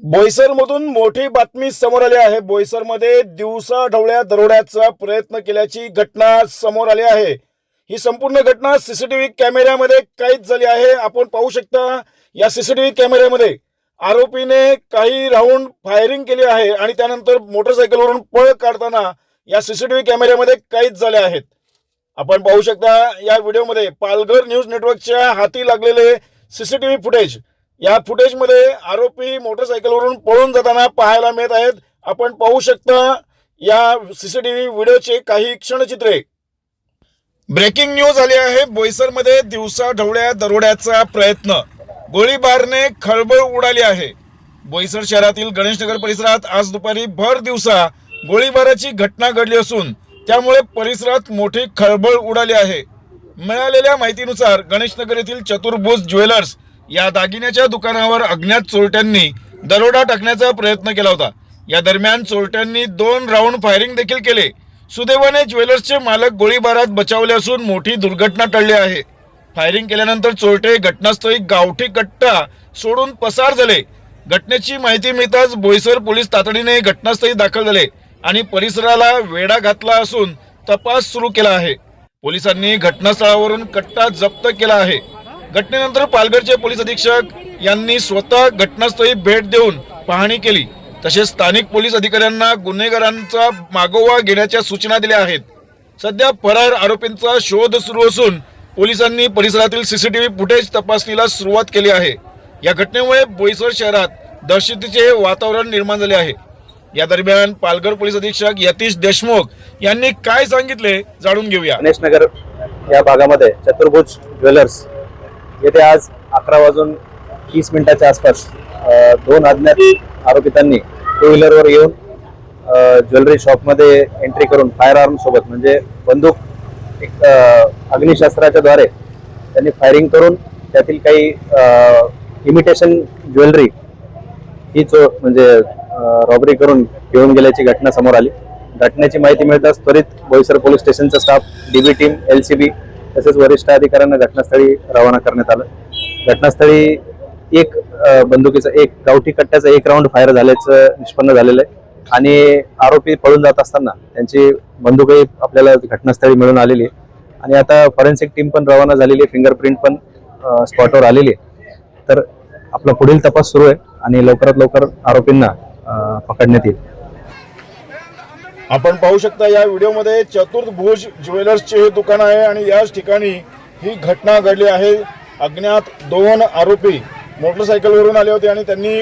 बोईसरमधून मोठी बातमी समोर आली आहे. बोईसरमध्ये दिवसा ढवळ्या दरोड्याचा प्रयत्न केल्याची घटना समोर आली आहे. ही संपूर्ण घटना सीसीटीव्ही कॅमेऱ्यामध्ये कैद झाली आहे. आपण पाहू शकता या सीसीटीव्ही कॅमेऱ्यामध्ये आरोपीने काही राऊंड फायरिंग केली आहे आणि त्यानंतर मोटरसायकलवरून पळ काढताना या सीसीटीव्ही कॅमेऱ्यामध्ये कैद झाले आहेत. आपण पाहू शकता या व्हिडिओमध्ये पालघर न्यूज नेटवर्कच्या हाती लागलेले सीसीटीव्ही फुटेज या फुटेजमध्ये आरोपी मोटरसायकलवरून पळून जाताना पाहायला मिळत आहेत. आपण पाहू शकता या सीसीटीव्ही व्हिडिओचे काही क्षणचित्रे. ब्रेकिंग न्यूज आली आहे. बोईसरमध्ये दिवसा ढवळ्या दरोड्याचा प्रयत्न. गोळीबारने खळबळ उडाली आहे. बोईसर शहरातील गणेशनगर परिसरात आज दुपारी भर दिवसा गोळीबाराची घटना घडली असून त्यामुळे परिसरात मोठी खळबळ उडाली आहे. मिळालेल्या माहितीनुसार गणेशनगर येथील चतुर्भुज ज्वेलर्स या दागिन्याच्या दुकानावर अज्ञात चोरट्यांनी दरोडा टाकण्याचा प्रयत्न केला होता. या दरम्यान चोरट्यांनी दोन राऊंड फायरिंग देखील केले. सुदैवाने ज्वेलर्सचे मालक गोळीबारात बचावले असून मोठी दुर्घटना टळली आहे. फायरिंग केल्यानंतर चोरटे घटनास्थळी गावठी कट्टा सोडून पसार झाले. घटनेची माहिती मिळताच बोईसर पोलीस तातडीने घटनास्थळी दाखल झाले आणि परिसराला वेढा घातला असून तपास सुरू केला आहे. पोलिसांनी घटनास्थळावरून कट्टा जप्त केला आहे. घटनेनंतर पालघरचे पोलीस अधीक्षक यांनी स्वतः घटनास्थळी भेट देऊन पाहणी केली. तसेच स्थानिक पोलीस अधिकाऱ्यांना गुन्हेगारांचा मागोवा घेण्याच्या सूचना दिल्या आहेत. सध्या फरार आरोपींचा शोध सुरू असून पोलिसांनी परिसरातील सीसीटीव्ही फुटेज तपासणीला सुरुवात केली आहे. या घटनेमुळे बोईसर शहरात दहशतीचे वातावरण निर्माण झाले आहे. या दरम्यान पालघर पोलीस अधीक्षक यतीश देशमुख यांनी काय सांगितले जाणून घेऊया. गणेशनगर या भागामध्ये चतुर्भुज ज्वेलर्स येथे आज अकरा वाजून तीस मिनिटाच्या आसपास. दोन अज्ञात आरोपितांनी टू व्हीलरवर येऊन ज्वेलरी शॉपमध्ये एंट्री करून फायर आर्म सोबत म्हणजे बंदूक एक अग्निशास्त्राच्या द्वारे त्यांनी फायरिंग करून त्यातील काही इमिटेशन ज्वेलरी ही चो म्हणजे रॉबरी करून घेऊन गेल्याची घटना समोर आली. घटनेची माहिती मिळताच त्वरित बोईसर पोलीस स्टेशनचा staff DB team L C B तसेच वरिष्ठ अधिकाऱ्यांना घटनास्थळी रवाना करण्यात आलं. घटनास्थळी एक बंदुकीचं बंदुकीचा एक गावठी कट्ट्याचा एक राऊंड फायर झाल्याचं निष्पन्न झालेलं आहे. आणि आरोपी पळून जात असताना त्यांची बंदुकही आपल्याला घटनास्थळी मिळून आलेली आहे. आणि आता फॉरेन्सिक टीम पण रवाना झालेली आहे फिंगरप्रिंट पण स्पॉटवर आलेली आहे. तर आपला पुढील तपास सुरू आहे आणि लवकरात लवकर आरोपींना पकडण्यात येईल. आपण पाहू शकता या व्हिडिओमध्ये चतुर्भुज ज्वेलर्सचे हे दुकान आहे आणि याच ठिकाणी ही घटना घडली आहे. अज्ञात दोन आरोपी मोटरसायकलवरून आले होते आणि त्यांनी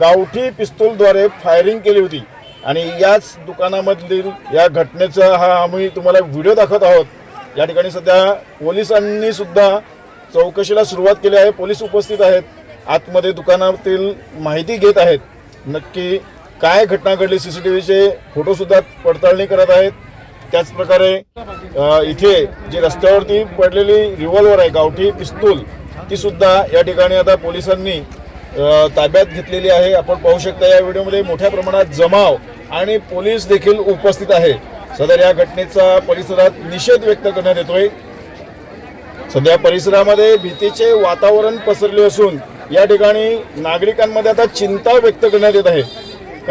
गावठी पिस्तूलद्वारे फायरिंग केली होती. आणि याच दुकानामधील या घटनेचा हा आम्ही तुम्हाला व्हिडिओ दाखवत आहोत. या ठिकाणी सध्या पोलिसांनी सुद्धा चौकशीला सुरुवात केली आहे. पोलीस उपस्थित आहेत. आतमध्ये दुकानातील माहिती घेत आहेत. नक्की काय घटना घडली? सीसीटीव्हीचे फोटो सुद्धा पडताळणी करत आहेत. त्याचप्रकारे इथे जी रस्त्यावरती पडलेली रिव्हॉल्वर आहे गावठी पिस्तूल ती सुद्धा या ठिकाणी आता पोलिसांनी ताब्यात घेतलेली आहे. आपण पाहू शकता या व्हिडिओमध्ये मोठ्या प्रमाणात जमाव आणि पोलीस देखील उपस्थित आहे. सदर या घटनेचा परिसरात निषेध व्यक्त करण्यात येतोय. सध्या परिसरामध्ये भीतीचे वातावरण पसरले असून या ठिकाणी नागरिकांमध्ये आता चिंता व्यक्त करण्यात येत आहे.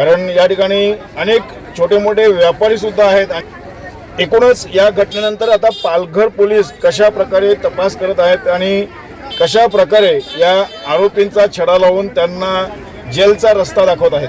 कारण या ठिकाणी अनेक छोटे मोठे व्यापारी सुद्धा आहेत. एकूणच या घटनेनंतर आता पालघर पोलीस कशा प्रकारे तपास करत आहेत आणि कशा प्रकारे या आरोपींचा छडा लावून त्यांना जेलचा रस्ता दाखवत आहेत?